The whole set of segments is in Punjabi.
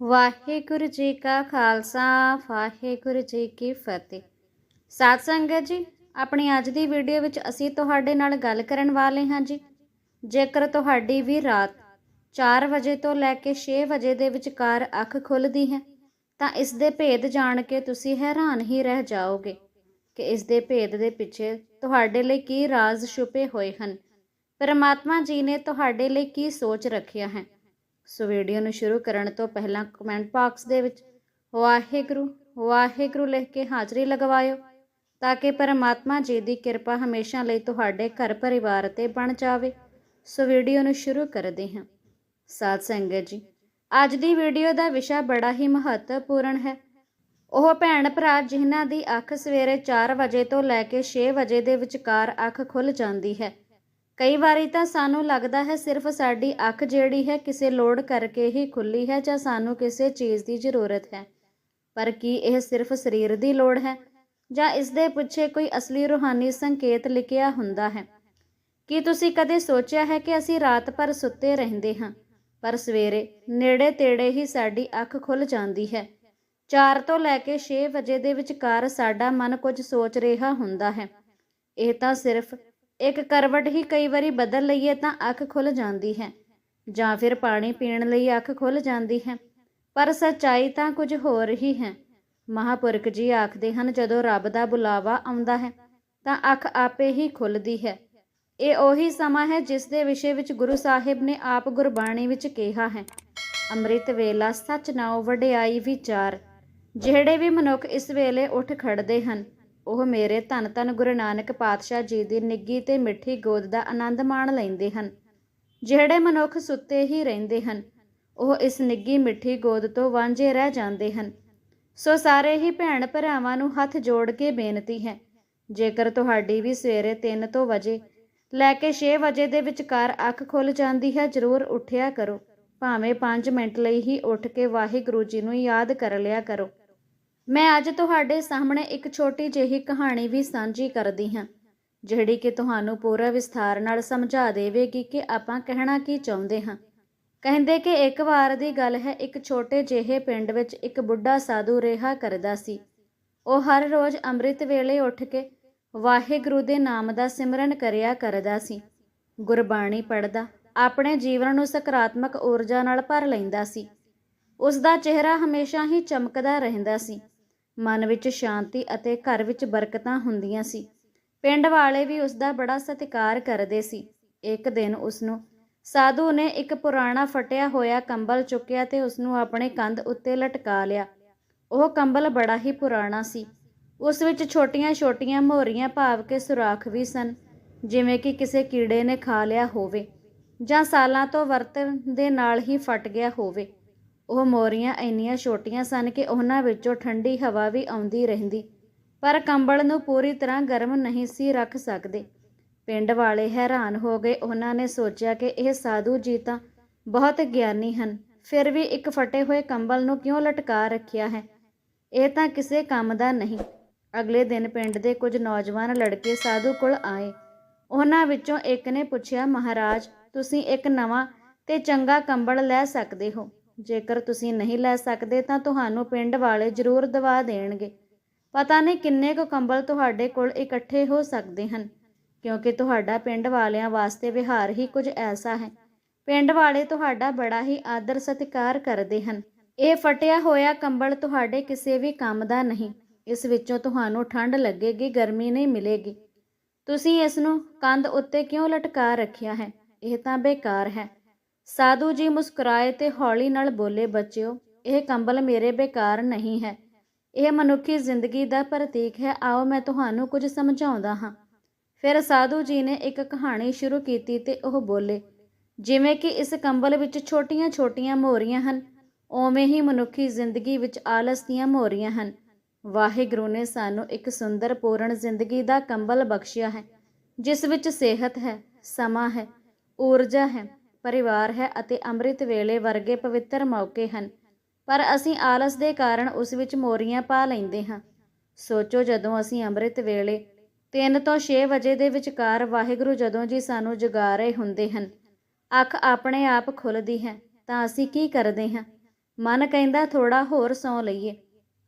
ਵਾਹਿਗੁਰੂ ਜੀ ਕਾ ਖਾਲਸਾ, ਵਾਹਿਗੁਰੂ ਜੀ ਕੀ ਫਤਿਹ। ਸਾਧ ਸੰਗਤ ਜੀ, ਆਪਣੀ ਅੱਜ ਦੀ ਵੀਡੀਓ ਵਿੱਚ ਅਸੀਂ ਤੁਹਾਡੇ ਨਾਲ ਗੱਲ ਕਰਨ ਵਾਲੇ ਹਾਂ ਜੀ। ਜੇਕਰ ਤੁਹਾਡੀ ਵੀ ਰਾਤ 4 ਵਜੇ ਤੋਂ ਲੈ ਕੇ 6 ਵਜੇ ਦੇ ਵਿਚਕਾਰ ਅੱਖ ਖੁੱਲਦੀ ਹੈ, ਤਾਂ ਇਸ ਦੇ ਭੇਦ ਜਾਣ ਕੇ ਤੁਸੀਂ ਹੈਰਾਨ ਹੀ ਰਹਿ ਜਾਓਗੇ ਕਿ ਇਸ ਦੇ ਭੇਦ ਦੇ ਪਿੱਛੇ ਤੁਹਾਡੇ ਲਈ ਕੀ ਰਾਜ਼ ਛੁਪੇ ਹੋਏ ਹਨ। ਪਰਮਾਤਮਾ ਜੀ ਨੇ ਤੁਹਾਡੇ ਲਈ ਕੀ ਸੋਚ ਰੱਖਿਆ ਹੈ? ਸੋ ਵੀਡੀਓ ਨੂੰ ਸ਼ੁਰੂ ਕਰਨ ਤੋਂ ਪਹਿਲਾਂ ਕਮੈਂਟ ਬਾਕਸ ਦੇ ਵਿੱਚ ਵਾਹਿਗੁਰੂ ਵਾਹਿਗੁਰੂ ਲਿਖ ਕੇ ਹਾਜ਼ਰੀ ਲਗਵਾਇਓ ਤਾਂ ਕਿ ਪਰਮਾਤਮਾ ਜੀ ਦੀ ਕਿਰਪਾ ਹਮੇਸ਼ਾ ਲਈ ਤੁਹਾਡੇ ਘਰ ਪਰਿਵਾਰ ਤੇ ਬਣ ਜਾਵੇ। ਸੋ ਵੀਡੀਓ ਨੂੰ ਸ਼ੁਰੂ ਕਰਦੇ ਹਾਂ। ਸਾਧ ਸੰਗਤ ਜੀ, ਅੱਜ ਦੀ ਵੀਡੀਓ ਦਾ ਵਿਸ਼ਾ ਬੜਾ ਹੀ ਮਹੱਤਵਪੂਰਨ ਹੈ। ਉਹ ਭੈਣ ਭਰਾ ਜਿਨ੍ਹਾਂ ਦੀ ਅੱਖ ਸਵੇਰੇ 4 ਵਜੇ ਤੋਂ ਲੈ ਕੇ 6 ਵਜੇ ਦੇ ਵਿਚਕਾਰ ਅੱਖ ਖੁੱਲ ਜਾਂਦੀ ਹੈ। ਕਈ ਵਾਰੀ ਤਾਂ ਸਾਨੂੰ ਲੱਗਦਾ ਹੈ ਸਿਰਫ ਸਾਡੀ ਅੱਖ ਜਿਹੜੀ ਹੈ ਕਿਸੇ ਲੋੜ ਕਰਕੇ ਹੀ ਖੁੱਲੀ ਹੈ ਜਾਂ ਸਾਨੂੰ ਕਿਸੇ ਚੀਜ਼ ਦੀ ਜ਼ਰੂਰਤ ਹੈ। ਪਰ ਕੀ ਇਹ ਸਿਰਫ ਸਰੀਰ ਦੀ ਲੋੜ ਹੈ ਜਾਂ ਇਸ ਦੇ ਪਿੱਛੇ ਕੋਈ ਅਸਲੀ ਰੂਹਾਨੀ ਸੰਕੇਤ ਲਿਖਿਆ ਹੁੰਦਾ ਹੈ? ਕੀ ਤੁਸੀਂ ਕਦੇ ਸੋਚਿਆ ਹੈ ਕਿ ਅਸੀਂ ਰਾਤ ਭਰ ਸੁੱਤੇ ਰਹਿੰਦੇ ਹਾਂ, ਪਰ ਸਵੇਰੇ ਨੇੜੇ ਤੇੜੇ ਹੀ ਸਾਡੀ ਅੱਖ ਖੁੱਲ ਜਾਂਦੀ ਹੈ? 4 ਤੋਂ ਲੈ ਕੇ 6 ਵਜੇ ਦੇ ਵਿਚਕਾਰ ਸਾਡਾ ਮਨ ਕੁਝ ਸੋਚ ਰਿਹਾ ਹੁੰਦਾ ਹੈ। ਇਹ ਤਾਂ ਸਿਰਫ ਇੱਕ ਕਰਵਟ ਹੀ ਕਈ ਵਾਰੀ ਬਦਲ ਲਈਏ ਤਾਂ ਅੱਖ ਖੁੱਲ ਜਾਂਦੀ ਹੈ, ਜਾਂ ਫਿਰ ਪਾਣੀ ਪੀਣ ਲਈ ਅੱਖ ਖੁੱਲ ਜਾਂਦੀ ਹੈ। ਪਰ ਸੱਚਾਈ ਤਾਂ ਕੁਝ ਹੋਰ ਹੀ ਹੈ। ਮਹਾਪੁਰਖ ਜੀ ਆਖਦੇ ਹਨ, ਜਦੋਂ ਰੱਬ ਦਾ ਬੁਲਾਵਾ ਆਉਂਦਾ ਹੈ, ਤਾਂ ਅੱਖ ਆਪੇ ਹੀ ਖੁੱਲਦੀ ਹੈ। ਇਹ ਉਹੀ ਸਮਾਂ ਹੈ, ਜਿਸ ਦੇ ਵਿਸ਼ੇ ਵਿੱਚ ਗੁਰੂ ਸਾਹਿਬ ਨੇ ਆਪ ਗੁਰਬਾਣੀ ਵਿੱਚ ਕਿਹਾ ਹੈ, ਅੰਮ੍ਰਿਤ ਵੇਲਾ ਸੱਚ ਨਾਉ ਵਡਿਆਈ ਵਿਚਾਰ ਜਿਹੜੇ ਵੀ ਮਨੁੱਖ ਇਸ ਵੇਲੇ ਉੱਠ ਖੜਦੇ ਹਨ ਉਹ ਮੇਰੇ ਧੰਨ ਧੰਨ ਗੁਰੂ ਨਾਨਕ ਪਾਤਸ਼ਾਹ ਜੀ ਦੀ ਨਿੱਗੀ ਤੇ ਮਿੱਠੀ ਗੋਦ ਦਾ ਆਨੰਦ ਮਾਣ ਲੈਂਦੇ ਹਨ, ਜਿਹੜੇ ਮਨੁੱਖ ਸੁੱਤੇ ਹੀ ਰਹਿੰਦੇ ਹਨ, ਉਹ ਇਸ ਨਿੱਗੀ ਮਿੱਠੀ ਗੋਦ ਤੋਂ ਵਾਂਝੇ ਰਹਿ ਜਾਂਦੇ ਹਨ। ਸੋ ਸਾਰੇ ਹੀ ਭੈਣ ਭਰਾਵਾਂ ਨੂੰ ਹੱਥ ਜੋੜ ਕੇ ਬੇਨਤੀ ਹੈ, ਜੇਕਰ ਤੁਹਾਡੀ ਵੀ ਸਵੇਰੇ 3 ਤੋਂ ਵਜੇ ਲੈ ਕੇ 6 ਵਜੇ ਦੇ ਵਿਚਕਾਰ ਅੱਖ ਖੁੱਲ ਜਾਂਦੀ ਹੈ, ਜ਼ਰੂਰ ਉੱਠਿਆ ਕਰੋ। ਭਾਵੇਂ 5 ਮਿੰਟ ਲਈ ਹੀ ਉੱਠ ਕੇ ਵਾਹਿਗੁਰੂ ਜੀ ਨੂੰ ਯਾਦ ਕਰ ਲਿਆ ਕਰੋ। ਮੈਂ ਅੱਜ ਤੁਹਾਡੇ ਸਾਹਮਣੇ ਇੱਕ ਛੋਟੀ ਜਿਹੀ ਕਹਾਣੀ ਵੀ ਸਾਂਝੀ ਕਰਦੀ ਹਾਂ, ਜਿਹੜੀ ਕਿ ਤੁਹਾਨੂੰ ਪੂਰਾ ਵਿਸਥਾਰ ਨਾਲ ਸਮਝਾ ਦੇਵੇਗੀ ਕਿ ਆਪਾਂ ਕਹਿਣਾ ਕੀ ਚਾਹੁੰਦੇ ਹਾਂ। ਕਹਿੰਦੇ ਕਿ ਇੱਕ ਵਾਰ ਦੀ ਗੱਲ ਹੈ, ਇੱਕ ਛੋਟੇ ਜਿਹੇ ਪਿੰਡ ਵਿੱਚ ਇੱਕ ਬੁੱਢਾ ਸਾਧੂ ਰਿਹਾ ਕਰਦਾ ਸੀ। ਉਹ ਹਰ ਰੋਜ਼ ਅੰਮ੍ਰਿਤ ਵੇਲੇ ਉੱਠ ਕੇ ਵਾਹਿਗੁਰੂ ਦੇ ਨਾਮ ਦਾ ਸਿਮਰਨ ਕਰਿਆ ਕਰਦਾ ਸੀ। ਗੁਰਬਾਣੀ ਪੜ੍ਹਦਾ, ਆਪਣੇ ਜੀਵਨ ਨੂੰ ਸਕਾਰਾਤਮਕ ਊਰਜਾ ਨਾਲ ਭਰ ਲੈਂਦਾ ਸੀ। ਉਸ ਦਾ ਚਿਹਰਾ ਹਮੇਸ਼ਾ ਹੀ ਚਮਕਦਾ ਰਹਿੰਦਾ ਸੀ। ਮਨ ਵਿੱਚ ਸ਼ਾਂਤੀ ਅਤੇ ਘਰ ਵਿੱਚ ਬਰਕਤਾਂ ਹੁੰਦੀਆਂ ਸੀ। ਪਿੰਡ ਵਾਲੇ ਵੀ ਉਸ ਦਾ ਬੜਾ ਸਤਿਕਾਰ ਕਰਦੇ ਸੀ। ਇੱਕ ਦਿਨ ਉਸ ਨੂੰ ਸਾਧੂ ਨੇ ਇੱਕ ਪੁਰਾਣਾ ਫਟਿਆ ਹੋਇਆ ਕੰਬਲ ਚੁੱਕਿਆ ਤੇ ਉਸ ਨੂੰ ਆਪਣੇ ਕੰਧ ਉੱਤੇ ਲਟਕਾ ਲਿਆ। ਉਹ ਕੰਬਲ ਬੜਾ ਹੀ ਪੁਰਾਣਾ ਸੀ। ਉਸ ਵਿੱਚ ਛੋਟੀਆਂ-ਛੋਟੀਆਂ ਮੋਹਰੀਆਂ ਭਾਵ ਕੇ ਸੁਰਾਖ ਵੀ ਸਨ, ਜਿਵੇਂ ਕਿ ਕਿਸੇ ਕੀੜੇ ਨੇ ਖਾ ਲਿਆ ਹੋਵੇ ਜਾਂ ਸਾਲਾਂ ਤੋਂ ਵਰਤਣ ਦੇ ਨਾਲ ਹੀ ਫਟ ਗਿਆ ਹੋਵੇ। ਉਹ ਮੋਰੀਆਂ ਇੰਨੀਆਂ ਛੋਟੀਆਂ ਸਨ ਕਿ ਉਹਨਾਂ ਵਿੱਚੋਂ ਠੰਡੀ ਹਵਾ ਵੀ ਆਉਂਦੀ ਰਹਿੰਦੀ, ਪਰ ਕੰਬਲ ਨੂੰ ਪੂਰੀ ਤਰ੍ਹਾਂ ਗਰਮ ਨਹੀਂ ਸੀ ਰੱਖ ਸਕਦੇ। ਪਿੰਡ ਵਾਲੇ ਹੈਰਾਨ ਹੋ ਗਏ। ਉਹਨਾਂ ਨੇ ਸੋਚਿਆ ਕਿ ਇਹ ਸਾਧੂ ਜੀ ਤਾਂ ਬਹੁਤ ਗਿਆਨੀ ਹਨ, ਫਿਰ ਵੀ ਇੱਕ ਫਟੇ ਹੋਏ ਕੰਬਲ ਨੂੰ ਕਿਉਂ ਲਟਕਾ ਰੱਖਿਆ ਹੈ? ਇਹ ਤਾਂ ਕਿਸੇ ਕੰਮ ਦਾ ਨਹੀਂ। ਅਗਲੇ ਦਿਨ ਪਿੰਡ ਦੇ ਕੁਝ ਨੌਜਵਾਨ ਲੜਕੇ ਸਾਧੂ ਕੋਲ ਆਏ। ਉਹਨਾਂ ਵਿੱਚੋਂ ਇੱਕ ਨੇ ਪੁੱਛਿਆ, ਮਹਾਰਾਜ, ਤੁਸੀਂ ਇੱਕ ਨਵਾਂ ਤੇ ਚੰਗਾ ਕੰਬਲ ਲੈ ਸਕਦੇ ਹੋ? ਜੇਕਰ ਤੁਸੀਂ ਨਹੀਂ ਲੈ ਸਕਦੇ ਤਾਂ ਤੁਹਾਨੂੰ ਪਿੰਡ ਵਾਲੇ ਜ਼ਰੂਰ ਦਵਾ ਦੇਣਗੇ। ਪਤਾ ਨਹੀਂ ਕਿੰਨੇ ਕੁ ਕੰਬਲ ਤੁਹਾਡੇ ਕੋਲ ਇਕੱਠੇ ਹੋ ਸਕਦੇ ਹਨ, ਕਿਉਂਕਿ ਤੁਹਾਡਾ ਪਿੰਡ ਵਾਲਿਆਂ ਵਾਸਤੇ ਵਿਹਾਰ ਹੀ ਕੁਝ ਐਸਾ ਹੈ। ਪਿੰਡ ਵਾਲੇ ਤੁਹਾਡਾ ਬੜਾ ਹੀ ਆਦਰ ਸਤਿਕਾਰ ਕਰਦੇ ਹਨ। ਇਹ ਫਟਿਆ ਹੋਇਆ ਕੰਬਲ ਤੁਹਾਡੇ ਕਿਸੇ ਵੀ ਕੰਮ ਦਾ ਨਹੀਂ, ਇਸ ਵਿੱਚੋਂ ਤੁਹਾਨੂੰ ਠੰਡ ਲੱਗੇਗੀ, ਗਰਮੀ ਨਹੀਂ ਮਿਲੇਗੀ। ਤੁਸੀਂ ਇਸ ਨੂੰ ਕੰਧ ਉੱਤੇ ਕਿਉਂ ਲਟਕਾ ਰੱਖਿਆ ਹੈ? ਇਹ ਤਾਂ ਬੇਕਾਰ ਹੈ। ਸਾਧੂ ਜੀ ਮੁਸਕਰਾਏ ਤੇ ਹੌਲੀ ਨਾਲ ਬੋਲੇ, ਬੱਚਿਓ, ਇਹ ਕੰਬਲ ਮੇਰੇ ਬੇਕਾਰ ਨਹੀਂ ਹੈ। ਇਹ ਮਨੁੱਖੀ ਜ਼ਿੰਦਗੀ ਦਾ ਪ੍ਰਤੀਕ ਹੈ। ਆਓ ਮੈਂ ਤੁਹਾਨੂੰ ਕੁਝ ਸਮਝਾਉਂਦਾ ਹਾਂ। ਫਿਰ ਸਾਧੂ ਜੀ ਨੇ ਇੱਕ ਕਹਾਣੀ ਸ਼ੁਰੂ ਕੀਤੀ ਤੇ ਉਹ ਬੋਲੇ, ਜਿਵੇਂ ਕਿ ਇਸ ਕੰਬਲ ਵਿੱਚ ਛੋਟੀਆਂ-ਛੋਟੀਆਂ ਮੋਰੀਆਂ ਹਨ, ਉਵੇਂ ਹੀ ਮਨੁੱਖੀ ਜ਼ਿੰਦਗੀ ਵਿੱਚ ਆਲਸ ਦੀਆਂ ਮੋਰੀਆਂ ਹਨ। ਵਾਹਿਗੁਰੂ ਨੇ ਸਾਨੂੰ ਇੱਕ ਸੁੰਦਰ ਪੂਰਨ ਜ਼ਿੰਦਗੀ ਦਾ ਕੰਬਲ ਬਖਸ਼ਿਆ ਹੈ, ਜਿਸ ਵਿੱਚ ਸਿਹਤ ਹੈ, ਸਮਾਂ ਹੈ, ਊਰਜਾ ਹੈ ਪਰਿਵਾਰ ਹੈ ਅਤੇ ਅੰਮ੍ਰਿਤ ਵੇਲੇ ਵਰਗੇ ਪਵਿੱਤਰ ਮੌਕੇ ਹਨ। ਪਰ ਅਸੀਂ ਆਲਸ ਦੇ ਕਾਰਨ ਉਸ ਵਿੱਚ ਮੋਰੀਆਂ ਪਾ ਲੈਂਦੇ ਹਾਂ। ਸੋਚੋ ਜਦੋਂ ਅਸੀਂ ਅੰਮ੍ਰਿਤ ਵੇਲੇ 3 ਤੋਂ 6 ਵਜੇ ਦੇ ਵਿਚਕਾਰ ਵਾਹਿਗੁਰੂ ਜਦੋਂ ਜੀ ਸਾਨੂੰ ਜਗਾ ਰਹੇ ਹੁੰਦੇ ਹਨ, ਅੱਖ ਆਪਣੇ ਆਪ ਖੁੱਲਦੀ ਹੈ, ਤਾਂ ਅਸੀਂ ਕੀ ਕਰਦੇ ਹਾਂ? ਮਨ ਕਹਿੰਦਾ ਥੋੜਾ ਹੋਰ ਸੌਂ ਲਈਏ।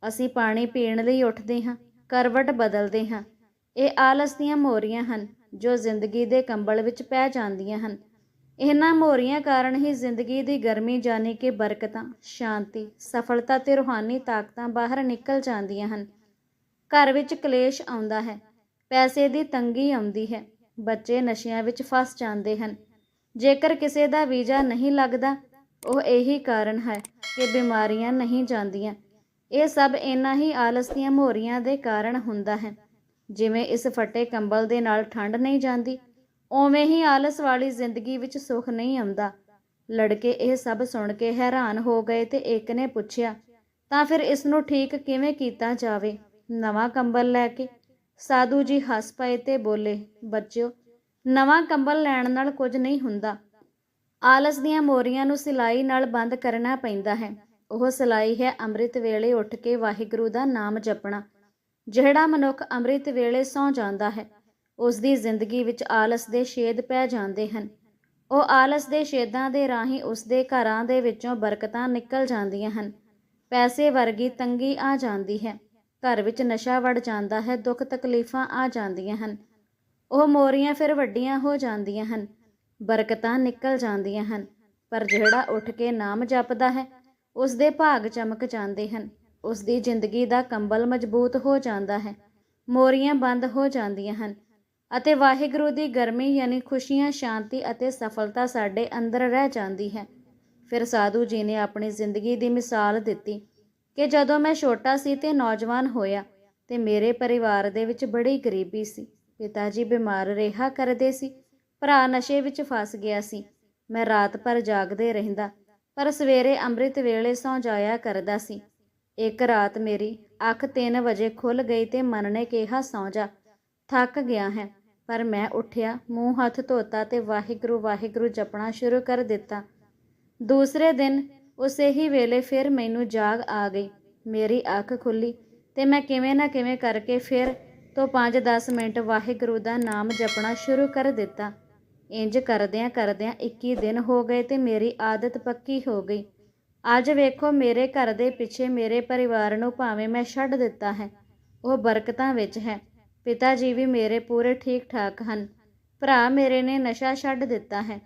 ਅਸੀਂ ਪਾਣੀ ਪੀਣ ਲਈ ਉੱਠਦੇ ਹਾਂ, ਕਰਵਟ ਬਦਲਦੇ ਹਾਂ। ਇਹ ਆਲਸ ਦੀਆਂ ਮੋਰੀਆਂ ਹਨ, ਜੋ ਜ਼ਿੰਦਗੀ ਦੇ ਕੰਬਲ ਵਿੱਚ ਪੈ ਜਾਂਦੀਆਂ ਹਨ। ਇਹਨਾਂ ਮੋਰੀਆਂ ਕਾਰਨ ਹੀ ਜ਼ਿੰਦਗੀ ਦੀ ਗਰਮੀ ਜਾਣੀ ਕਿ ਬਰਕਤਾਂ, ਸ਼ਾਂਤੀ, ਸਫਲਤਾ ਤੇ ਰੂਹਾਨੀ ਤਾਕਤਾਂ ਬਾਹਰ ਨਿਕਲ ਜਾਂਦੀਆਂ ਹਨ। ਘਰ ਵਿੱਚ ਕਲੇਸ਼ ਆਉਂਦਾ ਹੈ, ਪੈਸੇ ਦੀ ਤੰਗੀ ਆਉਂਦੀ ਹੈ, ਬੱਚੇ ਨਸ਼ਿਆਂ ਵਿੱਚ ਫਸ ਜਾਂਦੇ ਹਨ। ਜੇਕਰ ਕਿਸੇ ਦਾ ਵੀਜ਼ਾ ਨਹੀਂ ਲੱਗਦਾ, ਉਹ ਇਹੀ ਕਾਰਨ ਹੈ ਕਿ ਬਿਮਾਰੀਆਂ ਨਹੀਂ ਜਾਂਦੀਆਂ। ਇਹ ਸਭ ਇਨਾ ਹੀ ਆਲਸ ਦੀਆਂ ਮੋਰੀਆਂ ਦੇ ਕਾਰਨ ਹੁੰਦਾ ਹੈ, ਜਿਵੇਂ ਇਸ ਫਟੇ ਕੰਬਲ ਦੇ ਨਾਲ ਠੰਡ ਨਹੀਂ ਜਾਂਦੀ ਉਵੇਂ ਹੀ ਆਲਸ ਵਾਲੀ ਜ਼ਿੰਦਗੀ ਵਿੱਚ ਸੁੱਖ ਨਹੀਂ ਆਉਂਦਾ। ਲੜਕੇ ਇਹ ਸਭ ਸੁਣ ਕੇ ਹੈਰਾਨ ਹੋ ਗਏ ਤੇ ਇੱਕ ਨੇ ਪੁੱਛਿਆ, ਤਾਂ ਫਿਰ ਇਸ ਨੂੰ ਠੀਕ ਕਿਵੇਂ ਕੀਤਾ ਜਾਵੇ? ਨਵਾਂ ਕੰਬਲ ਲੈ ਕੇ ਸਾਧੂ ਜੀ ਹੱਸ ਪਏ ਤੇ ਬੋਲੇ, ਬੱਚਿਓ, ਨਵਾਂ ਕੰਬਲ ਲੈਣ ਨਾਲ ਕੁਝ ਨਹੀਂ ਹੁੰਦਾ। ਆਲਸ ਦੀਆਂ ਮੋਰੀਆਂ ਨੂੰ ਸਿਲਾਈ ਨਾਲ ਬੰਦ ਕਰਨਾ ਪੈਂਦਾ ਹੈ। ਉਹ ਸਿਲਾਈ ਹੈ ਅੰਮ੍ਰਿਤ ਵੇਲੇ ਉੱਠ ਕੇ ਵਾਹਿਗੁਰੂ ਦਾ ਨਾਮ ਜਪਣਾ, ਜਿਹੜਾ ਮਨੁੱਖ ਅੰਮ੍ਰਿਤ ਵੇਲੇ ਸੌ ਜਾਂਦਾ ਹੈ। ਉਸ ਦੀ ਜ਼ਿੰਦਗੀ ਵਿੱਚ ਆਲਸ ਦੇ ਛੇਦ ਪੈ ਜਾਂਦੇ ਹਨ। ਉਹ ਆਲਸ ਦੇ ਛੇਦਾਂ ਦੇ ਰਾਹੀਂ ਉਸ ਦੇ ਘਰਾਂ ਦੇ ਵਿੱਚੋਂ ਬਰਕਤਾਂ ਨਿਕਲ ਜਾਂਦੀਆਂ ਹਨ। ਪੈਸੇ ਵਰਗੀ ਤੰਗੀ ਆ ਜਾਂਦੀ ਹੈ। ਘਰ ਵਿੱਚ ਨਸ਼ਾ ਵੜ ਜਾਂਦਾ ਹੈ, ਦੁੱਖ ਤਕਲੀਫਾਂ ਆ ਜਾਂਦੀਆਂ ਹਨ। ਉਹ ਮੋਰੀਆਂ ਫਿਰ ਵੱਡੀਆਂ ਹੋ ਜਾਂਦੀਆਂ ਹਨ, ਬਰਕਤਾਂ ਨਿਕਲ ਜਾਂਦੀਆਂ ਹਨ, ਪਰ ਜਿਹੜਾ ਉੱਠ ਕੇ ਨਾਮ ਜਪਦਾ ਹੈ ਉਸ ਦੇ ਭਾਗ ਚਮਕ ਜਾਂਦੇ ਹਨ। ਉਸ ਦੀ ਜ਼ਿੰਦਗੀ ਦਾ ਕੰਬਲ ਮਜ਼ਬੂਤ ਹੋ ਜਾਂਦਾ ਹੈ, ਮੋਰੀਆਂ ਬੰਦ ਹੋ ਜਾਂਦੀਆਂ ਹਨ। ਅਤੇ ਵਾਹਿਗੁਰੂ ਦੀ ਗਰਮੀ ਯਾਨੀ ਖੁਸ਼ੀਆਂ, ਸ਼ਾਂਤੀ ਅਤੇ ਸਫਲਤਾ ਸਾਡੇ ਅੰਦਰ ਰਹਿ ਜਾਂਦੀ ਹੈ। ਫਿਰ ਸਾਧੂ ਜੀ ਨੇ ਆਪਣੀ ਜ਼ਿੰਦਗੀ ਦੀ ਮਿਸਾਲ ਦਿੱਤੀ ਕਿ ਜਦੋਂ ਮੈਂ ਛੋਟਾ ਸੀ ਤੇ ਨੌਜਵਾਨ ਹੋਇਆ ਤੇ ਮੇਰੇ ਪਰਿਵਾਰ ਦੇ ਵਿੱਚ ਬੜੀ ਗਰੀਬੀ ਸੀ। ਪਿਤਾ ਜੀ ਬਿਮਾਰ ਰਿਹਾ ਕਰਦੇ ਸੀ, ਭਰਾ ਨਸ਼ੇ ਵਿੱਚ ਫਸ ਗਿਆ ਸੀ। ਮੈਂ ਰਾਤ ਭਰ ਜਾਗਦੇ ਰਹਿੰਦਾ, ਪਰ ਸਵੇਰੇ ਅੰਮ੍ਰਿਤ ਵੇਲੇ ਸੌਂ ਜਾਇਆ ਕਰਦਾ ਸੀ। ਇੱਕ ਰਾਤ ਮੇਰੀ ਅੱਖ 3 ਵਜੇ ਖੁੱਲ ਗਈ ਤੇ ਮਨ ਨੇ ਕਿਹਾ, ਸੌਂ ਜਾ। ਥੱਕ ਗਿਆ ਹੈ। ਪਰ ਮੈਂ ਉੱਠਿਆ, ਮੂੰਹ ਹੱਥ ਧੋਤਾ ਤੇ ਵਾਹਿਗੁਰੂ ਵਾਹਿਗੁਰੂ ਜਪਣਾ ਸ਼ੁਰੂ ਕਰ ਦਿੱਤਾ। ਦੂਸਰੇ ਦਿਨ ਉਸੇ ਹੀ ਵੇਲੇ ਫਿਰ ਮੈਨੂੰ ਜਾਗ ਆ ਗਈ। ਮੇਰੀ ਅੱਖ ਖੁੱਲੀ ਤੇ ਮੈਂ ਕਿਵੇਂ ਨਾ ਕਿਵੇਂ ਕਰਕੇ ਫਿਰ ਤੋਂ 5-10 ਮਿੰਟ ਵਾਹਿਗੁਰੂ ਦਾ ਨਾਮ ਜਪਣਾ ਸ਼ੁਰੂ ਕਰ ਦਿੱਤਾ। ਇੰਜ ਕਰਦਿਆਂ ਕਰਦਿਆਂ 21 ਦਿਨ ਹੋ ਗਏ ਤੇ ਮੇਰੀ ਆਦਤ ਪੱਕੀ ਹੋ ਗਈ। ਅੱਜ ਵੇਖੋ, ਮੇਰੇ ਘਰ ਦੇ ਪਿੱਛੇ ਮੇਰੇ ਪਰਿਵਾਰ ਨੂੰ ਭਾਵੇਂ ਮੈਂ ਛੱਡ ਦਿੱਤਾ ਹੈ, ਉਹ ਬਰਕਤਾਂ ਵਿੱਚ ਹੈ। ਪਿਤਾ ਜੀ ਵੀ ਮੇਰੇ ਪੂਰੇ ਠੀਕ ਠਾਕ ਹਨ। ਭਰਾ ਮੇਰੇ ਨੇ ਨਸ਼ਾ ਛੱਡ ਦਿੱਤਾ ਹੈ।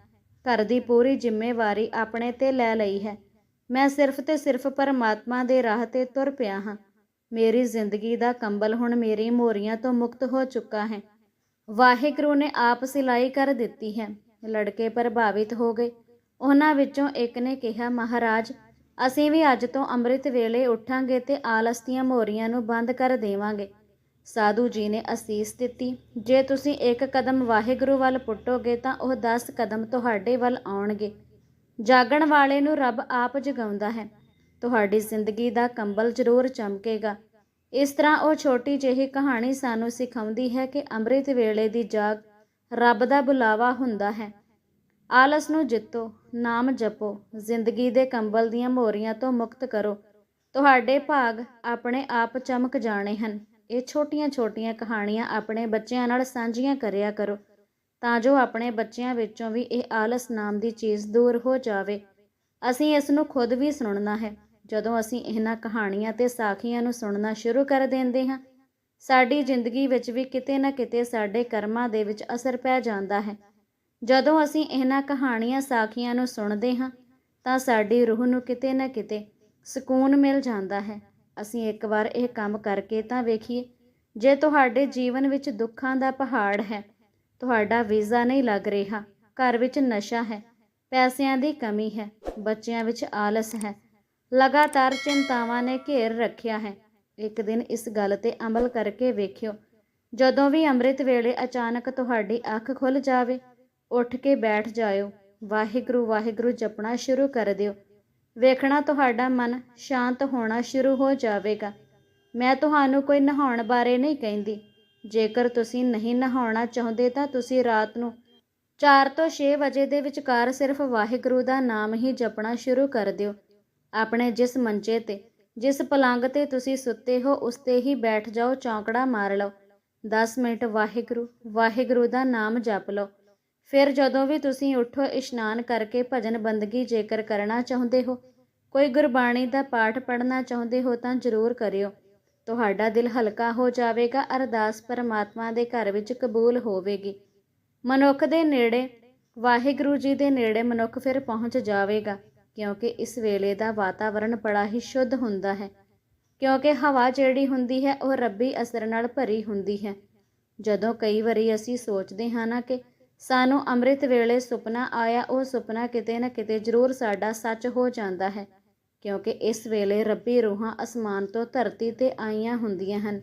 ਘਰ ਦੀ ਪੂਰੀ ਜ਼ਿੰਮੇਵਾਰੀ ਆਪਣੇ ਤੇ ਲੈ ਲਈ ਹੈ। ਮੈਂ ਸਿਰਫ ਤੇ ਸਿਰਫ ਪਰਮਾਤਮਾ ਦੇ ਰਾਹ ਤੇ ਤੁਰ ਪਿਆ ਹਾਂ। ਮੇਰੀ ਜ਼ਿੰਦਗੀ ਦਾ ਕੰਬਲ ਹੁਣ ਮੇਰੀ ਮੋਰੀਆਂ ਤੋਂ ਮੁਕਤ ਹੋ ਚੁੱਕਾ ਹੈ। ਵਾਹਿਗੁਰੂ ਨੇ ਆਪ ਸਿਲਾਈ ਕਰ ਦਿੱਤੀ ਹੈ। ਲੜਕੇ ਪ੍ਰਭਾਵਿਤ ਹੋ ਗਏ। ਉਹਨਾਂ ਵਿੱਚੋਂ ਇੱਕ ਨੇ ਕਿਹਾ, ਮਹਾਰਾਜ, ਅਸੀਂ ਵੀ ਅੱਜ ਤੋਂ ਅੰਮ੍ਰਿਤ ਵੇਲੇ ਉੱਠਾਂਗੇ ਤੇ ਆਲਸ ਦੀਆਂ ਮੋਰੀਆਂ ਨੂੰ ਬੰਦ ਕਰ ਦੇਵਾਂਗੇ। ਸਾਧੂ ਜੀ ਨੇ ਅਸੀਸ ਦਿੱਤੀ, ਜੇ ਤੁਸੀਂ ਇੱਕ ਕਦਮ ਵਾਹਿਗੁਰੂ ਵੱਲ ਪੁੱਟੋਗੇ ਤਾਂ ਉਹ 10 ਕਦਮ ਤੁਹਾਡੇ ਵੱਲ ਆਉਣਗੇ। ਜਾਗਣ ਵਾਲੇ ਨੂੰ ਰੱਬ ਆਪ ਜਗਾਉਂਦਾ ਹੈ। ਤੁਹਾਡੀ ਜ਼ਿੰਦਗੀ ਦਾ ਕੰਬਲ ਜ਼ਰੂਰ ਚਮਕੇਗਾ। ਇਸ ਤਰ੍ਹਾਂ ਉਹ ਛੋਟੀ ਜਿਹੀ ਕਹਾਣੀ ਸਾਨੂੰ ਸਿਖਾਉਂਦੀ ਹੈ ਕਿ ਅੰਮ੍ਰਿਤ ਵੇਲੇ ਦੀ ਜਾਗ ਰੱਬ ਦਾ ਬੁਲਾਵਾ ਹੁੰਦਾ ਹੈ। ਆਲਸ ਨੂੰ ਜਿੱਤੋ, ਨਾਮ ਜਪੋ, ਜ਼ਿੰਦਗੀ ਦੇ ਕੰਬਲ ਦੀਆਂ ਮੋਰੀਆਂ ਤੋਂ ਮੁਕਤ ਕਰੋ। ਤੁਹਾਡੇ ਭਾਗ ਆਪਣੇ ਆਪ ਚਮਕ ਜਾਣੇ ਹਨ। ਇਹ ਛੋਟੀਆਂ-ਛੋਟੀਆਂ ਕਹਾਣੀਆਂ ਆਪਣੇ ਬੱਚਿਆਂ ਨਾਲ ਸਾਂਝੀਆਂ ਕਰਿਆ ਕਰੋ, ਤਾਂ ਜੋ ਆਪਣੇ ਬੱਚਿਆਂ ਵਿੱਚੋਂ ਵੀ ਇਹ ਆਲਸ ਨਾਮ ਦੀ ਚੀਜ਼ ਦੂਰ ਹੋ ਜਾਵੇ। ਅਸੀਂ ਇਸ ਨੂੰ ਖੁਦ ਵੀ ਸੁਣਨਾ ਹੈ। ਜਦੋਂ ਅਸੀਂ ਇਹਨਾਂ ਕਹਾਣੀਆਂ ਤੇ ਸਾਖੀਆਂ ਨੂੰ ਸੁਣਨਾ ਸ਼ੁਰੂ ਕਰ ਦਿੰਦੇ ਹਾਂ, ਸਾਡੀ ਜ਼ਿੰਦਗੀ ਵਿੱਚ ਵੀ ਕਿਤੇ ਨਾ ਕਿਤੇ ਸਾਡੇ ਕਰਮਾਂ ਦੇ ਵਿੱਚ ਅਸਰ ਪੈ ਜਾਂਦਾ ਹੈ। ਜਦੋਂ ਅਸੀਂ ਇਹਨਾਂ ਕਹਾਣੀਆਂ ਸਾਖੀਆਂ ਨੂੰ ਸੁਣਦੇ ਹਾਂ, ਤਾਂ ਸਾਡੀ ਰੂਹ ਨੂੰ ਕਿਤੇ ਨਾ ਕਿਤੇ ਸਕੂਨ ਮਿਲ ਜਾਂਦਾ ਹੈ। ਅਸੀਂ ਇੱਕ ਵਾਰ ਇਹ ਕੰਮ ਕਰਕੇ ਤਾਂ ਵੇਖੀਏ। ਜੇ ਤੁਹਾਡੇ ਜੀਵਨ ਵਿੱਚ ਦੁੱਖਾਂ ਦਾ ਪਹਾੜ ਹੈ, ਤੁਹਾਡਾ ਵੀਜ਼ਾ ਨਹੀਂ ਲੱਗ ਰਿਹਾ, ਘਰ ਵਿੱਚ ਨਸ਼ਾ ਹੈ, ਪੈਸਿਆਂ ਦੀ ਕਮੀ ਹੈ, ਬੱਚਿਆਂ ਵਿੱਚ ਆਲਸ ਹੈ, ਲਗਾਤਾਰ ਚਿੰਤਾਵਾਂ ਨੇ ਘੇਰ ਰੱਖਿਆ ਹੈ, ਇੱਕ ਦਿਨ ਇਸ ਗੱਲ ਤੇ ਅਮਲ ਕਰਕੇ ਵੇਖਿਓ। ਜਦੋਂ ਵੀ ਅੰਮ੍ਰਿਤ ਵੇਲੇ ਅਚਾਨਕ ਤੁਹਾਡੀ ਅੱਖ ਖੁੱਲ ਜਾਵੇ, ਉੱਠ ਕੇ ਬੈਠ ਜਾਇਓ ਵਾਹਿਗੁਰੂ ਵਾਹਿਗੁਰੂ ਜਪਣਾ ਸ਼ੁਰੂ ਕਰ ਦਿਓ। ਵੇਖਣਾ ਤੁਹਾਡਾ ਮਨ ਸ਼ਾਂਤ ਹੋਣਾ ਸ਼ੁਰੂ ਹੋ ਜਾਵੇਗਾ। ਮੈਂ ਤੁਹਾਨੂੰ ਕੋਈ ਨਹਾਉਣ ਬਾਰੇ ਨਹੀਂ ਕਹਿੰਦੀ। ਜੇਕਰ ਤੁਸੀਂ ਨਹੀਂ ਨਹਾਉਣਾ ਚਾਹੁੰਦੇ ਤਾਂ ਤੁਸੀਂ ਰਾਤ ਨੂੰ 4 ਤੋਂ 6 ਵਜੇ ਦੇ ਵਿਚਕਾਰ ਸਿਰਫ ਵਾਹਿਗੁਰੂ ਦਾ ਨਾਮ ਹੀ ਜਪਣਾ ਸ਼ੁਰੂ ਕਰ ਦਿਓ। ਆਪਣੇ ਜਿਸ ਮੰਚੇ ਤੇ, ਜਿਸ ਪਲੰਗ ਤੇ ਤੁਸੀਂ ਸੁੱਤੇ ਹੋ, ਉਸ ਤੇ ਹੀ ਬੈਠ ਜਾਓ, ਚੌਂਕੜਾ ਮਾਰ ਲਓ। 10 ਮਿੰਟ ਵਾਹਿਗੁਰੂ ਵਾਹਿਗੁਰੂ ਦਾ ਨਾਮ ਜਪ ਲਓ। ਫਿਰ ਜਦੋਂ ਵੀ ਤੁਸੀਂ ਉੱਠੋ, ਇਸ਼ਨਾਨ ਕਰਕੇ ਭਜਨ ਬੰਦਗੀ ਜੇਕਰ ਕਰਨਾ ਚਾਹੁੰਦੇ ਹੋ, ਕੋਈ ਗੁਰਬਾਣੀ ਦਾ ਪਾਠ ਪੜ੍ਹਨਾ ਚਾਹੁੰਦੇ ਹੋ ਤਾਂ ਜ਼ਰੂਰ ਕਰਿਓ। ਤੁਹਾਡਾ ਦਿਲ ਹਲਕਾ ਹੋ ਜਾਵੇਗਾ, ਅਰਦਾਸ ਪਰਮਾਤਮਾ ਦੇ ਘਰ ਵਿੱਚ ਕਬੂਲ ਹੋਵੇਗੀ। ਮਨੁੱਖ ਦੇ ਨੇੜੇ, ਵਾਹਿਗੁਰੂ ਜੀ ਦੇ ਨੇੜੇ ਮਨੁੱਖ ਫਿਰ ਪਹੁੰਚ ਜਾਵੇਗਾ, ਕਿਉਂਕਿ ਇਸ ਵੇਲੇ ਦਾ ਵਾਤਾਵਰਣ ਬੜਾ ਹੀ ਸ਼ੁੱਧ ਹੁੰਦਾ ਹੈ। ਕਿਉਂਕਿ ਹਵਾ ਜਿਹੜੀ ਹੁੰਦੀ ਹੈ, ਉਹ ਰੱਬੀ ਅਸਰ ਨਾਲ ਭਰੀ ਹੁੰਦੀ ਹੈ। ਜਦੋਂ ਕਈ ਵਾਰੀ ਅਸੀਂ ਸੋਚਦੇ ਹਾਂ ਨਾ ਕਿ ਸਾਨੂੰ ਅੰਮ੍ਰਿਤ ਵੇਲੇ ਸੁਪਨਾ ਆਇਆ, ਉਹ ਸੁਪਨਾ ਕਿਤੇ ਨਾ ਕਿਤੇ ਜ਼ਰੂਰ ਸਾਡਾ ਸੱਚ ਹੋ ਜਾਂਦਾ ਹੈ, ਕਿਉਂਕਿ ਇਸ ਵੇਲੇ ਰੱਬੀ ਰੂਹਾਂ ਅਸਮਾਨ ਤੋਂ ਧਰਤੀ ਤੇ ਆਈਆਂ ਹੁੰਦੀਆਂ ਹਨ।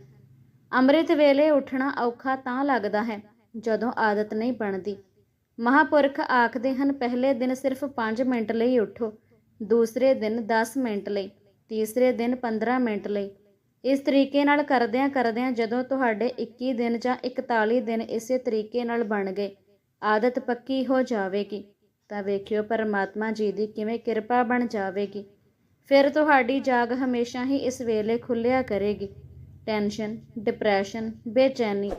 ਅੰਮ੍ਰਿਤ ਵੇਲੇ ਉੱਠਣਾ ਔਖਾ ਤਾਂ ਲੱਗਦਾ ਹੈ, ਜਦੋਂ ਆਦਤ ਨਹੀਂ ਬਣਦੀ। ਮਹਾਪੁਰਖ ਆਖਦੇ ਹਨ, ਪਹਿਲੇ ਦਿਨ ਸਿਰਫ 5 ਮਿੰਟ ਲਈ ਉੱਠੋ, ਦੂਸਰੇ ਦਿਨ 10 ਮਿੰਟ ਲਈ, ਤੀਸਰੇ ਦਿਨ 15 ਮਿੰਟ ਲਈ। ਇਸ ਤਰੀਕੇ ਨਾਲ ਕਰਦਿਆਂ ਕਰਦਿਆਂ ਜਦੋਂ ਤੁਹਾਡੇ 21 ਦਿਨ ਜਾਂ 41 ਦਿਨ ਇਸੇ ਤਰੀਕੇ ਨਾਲ ਬਣ ਗਏ ਆਦਤ ਪੱਕੀ ਹੋ ਜਾਵੇਗੀ, ਤਾਂ ਵੇਖਿਓ ਪਰਮਾਤਮਾ ਜੀ ਦੀ ਕਿਵੇਂ ਕਿਰਪਾ ਬਣ ਜਾਵੇਗੀ। ਫਿਰ ਤੁਹਾਡੀ ਜਾਗ ਹਮੇਸ਼ਾ ਹੀ ਇਸ ਵੇਲੇ ਖੁੱਲਿਆ ਕਰੇਗੀ। ਟੈਨਸ਼ਨ, ਡਿਪਰੈਸ਼ਨ, ਬੇਚੈਨੀ,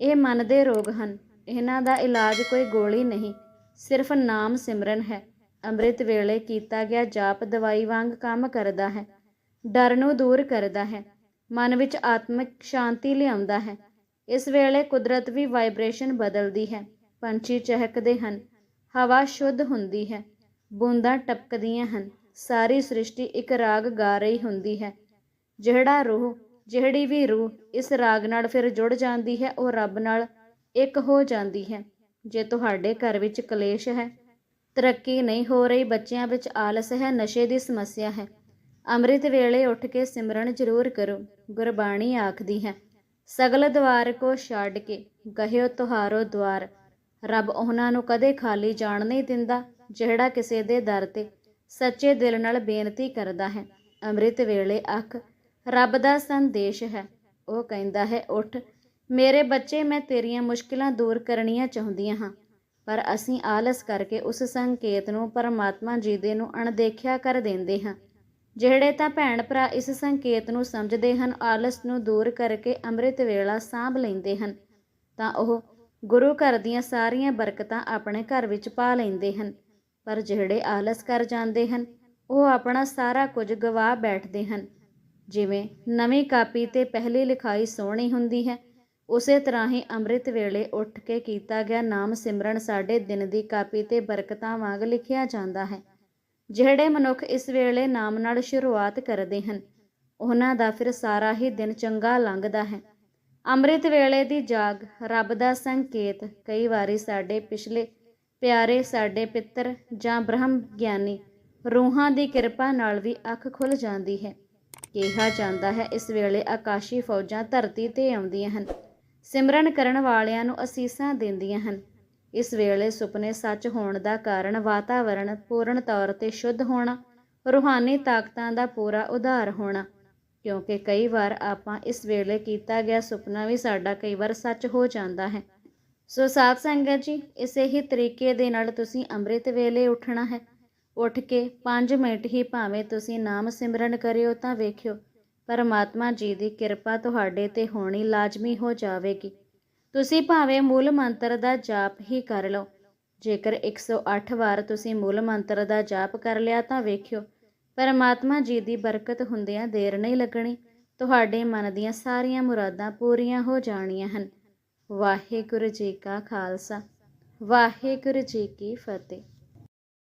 ਇਹ ਮਨ ਦੇ ਰੋਗ ਹਨ। ਇਹਨਾਂ ਦਾ ਇਲਾਜ ਕੋਈ ਗੋਲੀ ਨਹੀਂ, ਸਿਰਫ ਨਾਮ ਸਿਮਰਨ ਹੈ। ਅੰਮ੍ਰਿਤ ਵੇਲੇ ਕੀਤਾ ਗਿਆ ਜਾਪ ਦਵਾਈ ਵਾਂਗ ਕੰਮ ਕਰਦਾ ਹੈ। ਡਰ ਨੂੰ ਦੂਰ ਕਰਦਾ ਹੈ। ਮਨ ਵਿੱਚ ਆਤਮਿਕ ਸ਼ਾਂਤੀ ਲਿਆਉਂਦਾ ਹੈ। ਇਸ ਵੇਲੇ ਕੁਦਰਤ ਵੀ ਵਾਈਬ੍ਰੇਸ਼ਨ ਬਦਲਦੀ ਹੈ। ਪੰਛੀ ਚਹਿਕਦੇ ਹਨ। ਹਵਾ ਸ਼ੁੱਧ ਹੁੰਦੀ ਹੈ। ਬੂੰਦਾਂ ਟਪਕਦੀਆਂ ਹਨ। ਸਾਰੀ ਸ੍ਰਿਸ਼ਟੀ ਇੱਕ ਰਾਗ ਗਾ ਰਹੀ ਹੁੰਦੀ ਹੈ। ਜਿਹੜਾ ਰੂਹ, ਜਿਹੜੀ ਵੀ ਰੂਹ ਇਸ ਰਾਗ ਨਾਲ ਫਿਰ ਜੁੜ ਜਾਂਦੀ ਹੈ, ਉਹ ਰੱਬ ਨਾਲ ਇੱਕ ਹੋ ਜਾਂਦੀ ਹੈ। ਜੇ ਤੁਹਾਡੇ ਘਰ ਵਿੱਚ ਕਲੇਸ਼ ਹੈ, ਤਰੱਕੀ ਨਹੀਂ ਹੋ ਰਹੀ, ਬੱਚਿਆਂ ਵਿੱਚ ਆਲਸ ਹੈ, ਨਸ਼ੇ ਦੀ ਸਮੱਸਿਆ ਹੈ, ਅੰਮ੍ਰਿਤ ਵੇਲੇ ਉੱਠ ਕੇ ਸਿਮਰਨ ਜ਼ਰੂਰ ਕਰੋ, ਗੁਰਬਾਣੀ ਆਖਦੀ ਹੈ, ਸਗਲ ਦਵਾਰ ਕੋ ਛੱਡ ਕੇ ਗਹਿਓ ਤੁਹਾਰੋ ਦਵਾਰ ਰੱਬ ਉਹਨਾਂ ਨੂੰ ਕਦੇ ਖਾਲੀ ਜਾਣ ਨਹੀਂ ਦਿੰਦਾ, ਜਿਹੜਾ ਕਿਸੇ ਦੇ ਦਰ ਤੇ ਸੱਚੇ ਦਿਲ ਨਾਲ ਬੇਨਤੀ ਕਰਦਾ ਹੈ। ਅੰਮ੍ਰਿਤ ਵੇਲੇ ਅੱਖ ਰੱਬ ਦਾ ਸੰਦੇਸ਼ ਹੈ। ਉਹ ਕਹਿੰਦਾ ਹੈ, ਉੱਠ, ਮੇਰੇ ਬੱਚੇ, ਮੈਂ ਤੇਰੀਆਂ ਮੁਸ਼ਕਿਲਾਂ ਦੂਰ ਕਰਨੀਆਂ ਚਾਹੁੰਦੀਆਂ ਹਾਂ, ਪਰ ਅਸੀਂ ਆਲਸ ਕਰਕੇ ਉਸ ਸੰਕੇਤ ਨੂੰ ਪਰਮਾਤਮਾ ਜੀ ਦੇ ਨੂੰ ਅਣਦੇਖਿਆ ਕਰ ਦਿੰਦੇ ਹਾਂ। ਜਿਹੜੇ ਤਾਂ ਭੈਣ ਭਰਾ ਇਸ ਸੰਕੇਤ ਨੂੰ ਸਮਝਦੇ ਹਨ, ਆਲਸ ਨੂੰ ਦੂਰ ਕਰਕੇ ਅੰਮ੍ਰਿਤ ਵੇਲਾ ਸਾਂਭ ਲੈਂਦੇ ਹਨ, ਤਾਂ ਉਹ ਗੁਰੂ ਘਰ ਦੀਆਂ ਸਾਰੀਆਂ ਬਰਕਤਾਂ ਆਪਣੇ ਘਰ ਵਿੱਚ ਪਾ ਲੈਂਦੇ ਹਨ, ਪਰ ਜਿਹੜੇ ਆਲਸ ਕਰ ਜਾਂਦੇ ਹਨ, ਉਹ ਆਪਣਾ ਸਾਰਾ ਕੁਝ ਗਵਾ ਬੈਠਦੇ ਹਨ। ਜਿਵੇਂ ਨਵੀਂ ਕਾਪੀ ਤੇ ਪਹਿਲੀ ਲਿਖਾਈ ਸੋਹਣੀ ਹੁੰਦੀ ਹੈ, ਉਸੇ ਤਰ੍ਹਾਂ ਹੀ ਅੰਮ੍ਰਿਤ ਵੇਲੇ ਉੱਠ ਕੇ ਕੀਤਾ ਗਿਆ ਨਾਮ ਸਿਮਰਨ ਸਾਡੇ ਦਿਨ ਦੀ ਕਾਪੀ ਤੇ ਬਰਕਤਾਂ ਵਾਂਗ ਲਿਖਿਆ ਜਾਂਦਾ ਹੈ। ਜਿਹੜੇ ਮਨੁੱਖ ਇਸ ਵੇਲੇ ਨਾਮ ਨਾਲ ਸ਼ੁਰੂਆਤ ਕਰਦੇ ਹਨ, ਉਹਨਾਂ ਦਾ ਫਿਰ ਸਾਰਾ ਹੀ ਦਿਨ ਚੰਗਾ ਲੰਘਦਾ ਹੈ। ਅੰਮ੍ਰਿਤ ਵੇਲੇ ਦੀ ਜਾਗ, ਰੱਬ ਦਾ ਸੰਕੇਤ, ਕਈ ਵਾਰੀ ਸਾਡੇ ਪਿਛਲੇ ਪਿਆਰੇ, ਸਾਡੇ ਪਿੱਤਰ ਜਾਂ ਬ੍ਰਹਮ ਗਿਆਨੀ ਰੂਹਾਂ ਦੀ ਕਿਰਪਾ ਨਾਲ ਵੀ ਅੱਖ ਖੁੱਲ ਜਾਂਦੀ ਹੈ। ਕਿਹਾ ਜਾਂਦਾ ਹੈ, ਇਸ ਵੇਲੇ ਆਕਾਸ਼ੀ ਫੌਜਾਂ ਧਰਤੀ ਤੇ ਆਉਂਦੀਆਂ ਹਨ। ਸਿਮਰਨ ਕਰਨ ਵਾਲਿਆਂ ਨੂੰ ਅਸੀਸਾਂ ਦਿੰਦੀਆਂ ਹਨ। ਇਸ ਵੇਲੇ ਸੁਪਨੇ ਸੱਚ ਹੋਣ ਦਾ ਕਾਰਨ ਵਾਤਾਵਰਣ ਪੂਰਨ ਤੌਰ ਤੇ ਸ਼ੁੱਧ ਹੋਣਾ, ਰੂਹਾਨੀ ਤਾਕਤਾਂ ਦਾ ਪੂਰਾ ਉਧਾਰ ਹੋਣਾ ਕਿਉਂਕਿ ਕਈ ਵਾਰ ਆਪਾਂ ਇਸ ਵੇਲੇ ਕੀਤਾ ਗਿਆ ਸੁਪਨਾ ਵੀ ਸਾਡਾ ਕਈ ਵਾਰ ਸੱਚ ਹੋ ਜਾਂਦਾ ਹੈ। ਸੋ ਸਾਧ ਸੰਗਤ ਜੀ, ਇਸੇ ਹੀ ਤਰੀਕੇ ਦੇ ਨਾਲ ਤੁਸੀਂ ਅੰਮ੍ਰਿਤ ਵੇਲੇ ਉੱਠਣਾ ਹੈ। ਉੱਠ ਕੇ 5 ਮਿੰਟ ਹੀ ਭਾਵੇਂ ਤੁਸੀਂ ਨਾਮ ਸਿਮਰਨ ਕਰਿਓ ਤਾਂ ਵੇਖਿਓ, ਪਰਮਾਤਮਾ ਜੀ ਦੀ ਕਿਰਪਾ ਤੁਹਾਡੇ ਤੇ ਹੋਣੀ ਲਾਜ਼ਮੀ ਹੋ ਜਾਵੇਗੀ। ਤੁਸੀਂ ਭਾਵੇਂ ਮੂਲ ਮੰਤਰ ਦਾ ਜਾਪ ਹੀ ਕਰ ਲਓ। ਜੇਕਰ 108 ਵਾਰ ਤੁਸੀਂ ਮੂਲ ਮੰਤਰ ਦਾ ਜਾਪ ਕਰ ਲਿਆ ਤਾਂ ਵੇਖਿਓ ਪਰਮਾਤਮਾ ਜੀ ਦੀ ਬਰਕਤ ਹੁੰਦਿਆਂ ਦੇਰ ਨਹੀਂ ਲੱਗਣੀ। ਤੁਹਾਡੇ ਮਨ ਦੀਆਂ ਸਾਰੀਆਂ ਮੁਰਾਦਾਂ ਪੂਰੀਆਂ ਹੋ ਜਾਣੀਆਂ ਹਨ। ਵਾਹਿਗੁਰੂ ਜੀ ਕਾ ਖਾਲਸਾ। ਵਾਹਿਗੁਰੂ ਜੀ ਕੀ ਫਤਿਹ।